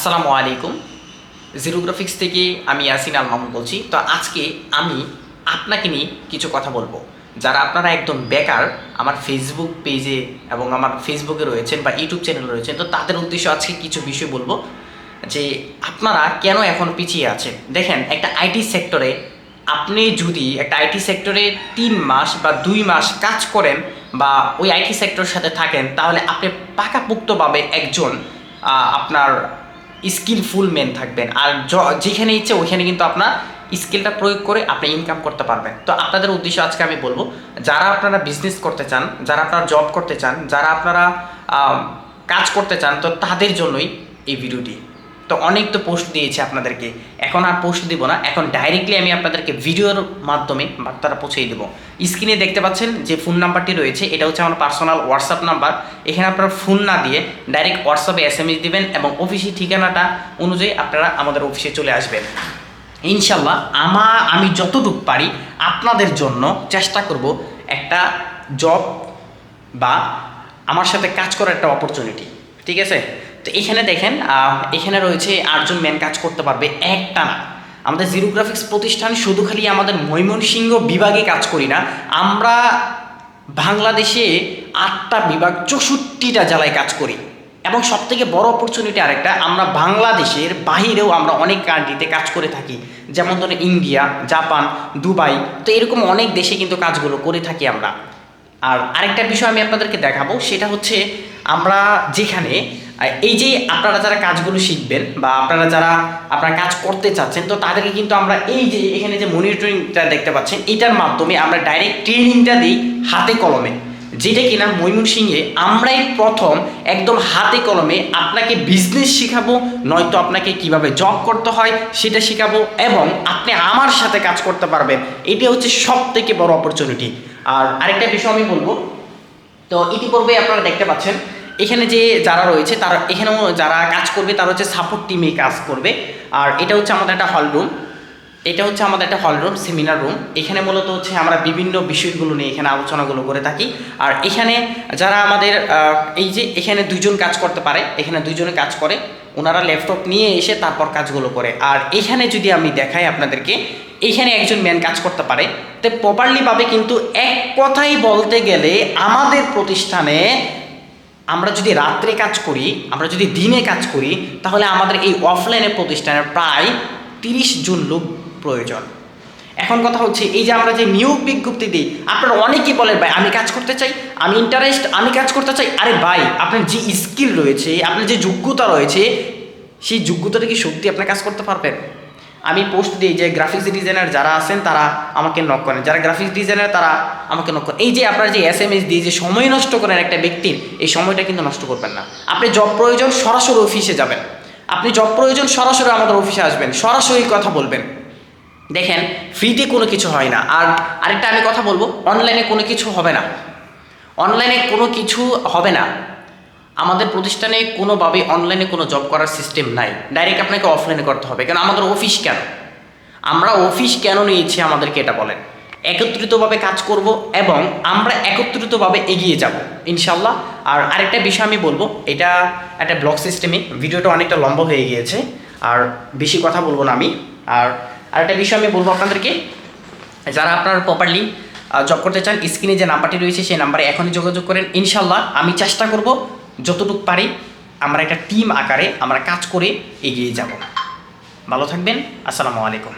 আসসালামু আলাইকুম। জিরোগ্রাফিক্স থেকে আমি ইয়াসিন আল মামুন বলছি। তো আজকে আমি আপনাকে নিয়ে কিছু কথা বলব। যারা আপনারা একদম বেকার, আমার ফেসবুক পেজে এবং আমার ফেসবুকে রয়েছেন বা ইউটিউব চ্যানেলে রয়েছেন, তো তাদের উদ্দেশ্যে আজকে কিছু বিষয় বলব। যে আপনারা কেন এখন পিছিয়ে আছেন? দেখেন, একটা আইটি সেক্টরে আপনি যদি একটা আইটি সেক্টরে তিন মাস বা দুই মাস কাজ করেন বা ওই আইটি সেক্টরের সাথে থাকেন, তাহলে আপনি পাকাপুক্তভাবে একজন আপনার স্কিলফুল মেন থাকবেন। আর যেখানে ইচ্ছে ওইখানে কিন্তু আপনার স্কিলটা প্রয়োগ করে আপনি ইনকাম করতে পারবেন। তো আপনাদের উদ্দেশ্য আজকে আমি বলব, যারা আপনারা বিজনেস করতে চান, যারা আপনারা জব করতে চান, যারা আপনারা কাজ করতে চান, তো তাদের জন্যই এই ভিডিওটি তো অনেক তো পোস্ট দিয়েছে আপনাদেরকে। এখন আর পোস্ট দিব না। এখন ডাইরেক্টলি আমি আপনাদেরকে ভিডিওর মাধ্যমে বার্তাটা পৌঁছে দেবো। স্ক্রিনে দেখতে পাচ্ছেন যে ফোন নাম্বারটি রয়েছে, এটা হচ্ছে আমার পার্সোনাল হোয়াটসঅ্যাপ নাম্বার এখানে আপনারা ফোন না দিয়ে ডাইরেক্ট হোয়াটসঅ্যাপে এস এম এস দেবেন এবং অফিসি ঠিকানাটা অনুযায়ী আপনারা আমাদের অফিসে চলে আসবেন। ইনশাল্লাহ আমা, আমি যতটুকু পারি আপনাদের জন্য চেষ্টা করব একটা জব বা আমার সাথে কাজ করার একটা অপরচুনিটি ঠিক আছে? তো এখানে দেখেন এখানে রয়েছে আটজন ম্যান কাজ করতে পারবে, একটা না। আমাদের জিরোগ্রাফিক্স প্রতিষ্ঠান শুধু খালি আমাদের ময়মনসিংহ বিভাগে কাজ করি না, আমরা বাংলাদেশে আটটা বিভাগ চৌষট্টিটা জেলায় কাজ করি। এবং সব থেকে বড় অপরচুনিটি আরেকটা, আমরা বাংলাদেশের বাহিরেও আমরা অনেক কান্ট্রিতে কাজ করে থাকি। যেমন ধরুন ইন্ডিয়া, জাপান, দুবাই, তো এরকম অনেক দেশে কিন্তু কাজগুলো করে থাকি আমরা। আর আরেকটা বিষয় আমি আপনাদেরকে দেখাবো, সেটা হচ্ছে আমরা যেখানে এই যে আপনারা যারা কাজগুলো শিখবেন বা আপনারা যারা আপনারা কাজ করতে চাচ্ছেন, তো তাদেরকে কিন্তু আমরা এই যে এখানে যে মনিটরিংটা দেখতে পাচ্ছেন, এটার মাধ্যমে আমরা ডাইরেক্ট ট্রেনিংটা দিই হাতে কলমে। যেটা কিনা ময়মনসিংহে আমরাই প্রথম একদম হাতে কলমে আপনাকে বিজনেস শেখাবো, নয়তো আপনাকে কীভাবে জব করতে হয় সেটা শেখাবো এবং আপনি আমার সাথে কাজ করতে পারবেন। এটা হচ্ছে সব থেকে বড় অপরচুনিটি আর আরেকটা বিষয় আমি বলব, তো ইতিপূর্বে আপনারা দেখতে পাচ্ছেন এখানে যে যারা রয়েছে, তারা এখানেও যারা কাজ করবে, তারা হচ্ছে সাপোর্ট টিমে কাজ করবে। আর এটা হচ্ছে আমাদের একটা হল রুম এটা হচ্ছে আমাদের একটা হল রুম সেমিনার রুম এখানে মূলত হচ্ছে আমরা বিভিন্ন বিষয়গুলো নিয়ে এখানে আলোচনাগুলো করে থাকি। আর এখানে যারা আমাদের এই যে এখানে দুইজন কাজ করতে পারে, এখানে দুজনে কাজ করে, ওনারা ল্যাপটপ নিয়ে এসে তারপর কাজগুলো করে। আর এখানে যদি আমি দেখাই আপনাদেরকে, এখানে একজন ম্যান কাজ করতে পারে। তো প্রপারলিভাবে কিন্তু এক কথাই বলতে গেলে আমাদের প্রতিষ্ঠানে আমরা যদি রাত্রে কাজ করি, আমরা যদি দিনে কাজ করি, তাহলে আমাদের এই অফলাইনে প্রতিষ্ঠানের প্রায় তিরিশ জন লোক প্রয়োজন। এখন কথা হচ্ছে, এই যে আমরা যে নিয়োগ বিজ্ঞপ্তি দিই, আপনারা অনেকেই বলেন, ভাই, আমি কাজ করতে চাই, আমি ইন্টারেস্ট আমি কাজ করতে চাই। আরে ভাই, আপনার যে স্কিল রয়েছে, আপনার যে যোগ্যতা রয়েছে, সেই যোগ্যতাটা কি সত্যি আপনি কাজ করতে পারবেন? আমি পোস্ট দিই যে গ্রাফিক্স ডিজাইনার যারা আছেন, তারা আমাকে নক করেন। যারা গ্রাফিক্স ডিজাইনার তারা আমাকে নক করেন। এই যে আপনারা যে এস এম এস দিয়ে যে সময় নষ্ট করেন একটা ব্যক্তির এই সময়টা কিন্তু নষ্ট করবেন না। আপনি জব প্রয়োজন, সরাসরি অফিসে যাবেন। আপনি জব প্রয়োজন, সরাসরি আমাদের অফিসে আসবেন। সরাসরি কথা বলবেন। দেখেন ফ্রিতে কোনো কিছু হয় না। আর আরেকটা আমি কথা বলব অনলাইনে কোনো কিছু হবে না। অনলাইনে কোনো কিছু হবে না। আমাদের প্রতিষ্ঠানে কোনোভাবে অনলাইনে কোনো জব করার সিস্টেম নাই। ডাইরেক্ট আপনাকে অফলাইনে করতে হবে। কারণ আমাদের অফিস কেন? আমরা অফিস কেন নিয়েছি আমাদেরকে এটা বলেন। একত্রিতভাবে কাজ করব এবং আমরা একত্রিতভাবে এগিয়ে যাব ইনশাল্লাহ আর আরেকটা বিষয় আমি বলব, এটা একটা ব্লগ সিস্টেমে ভিডিওটা অনেকটা লম্বা হয়ে গিয়েছে, আর বেশি কথা বলব না আমি। আর আরেকটা বিষয় আমি বলব আপনাদেরকে, যারা আপনারা প্রপারলি জব করতে চান স্ক্রিনে যে নাম্বারটি রয়েছে, সেই নাম্বারে এখনই যোগাযোগ করেন। ইনশাল্লাহ আমি চেষ্টা করব যতটুকু পারি, আমরা একটা টিম আকারে আমরা কাজ করে এগিয়ে যাব। ভালো থাকবেন, আসসালামু আলাইকুম।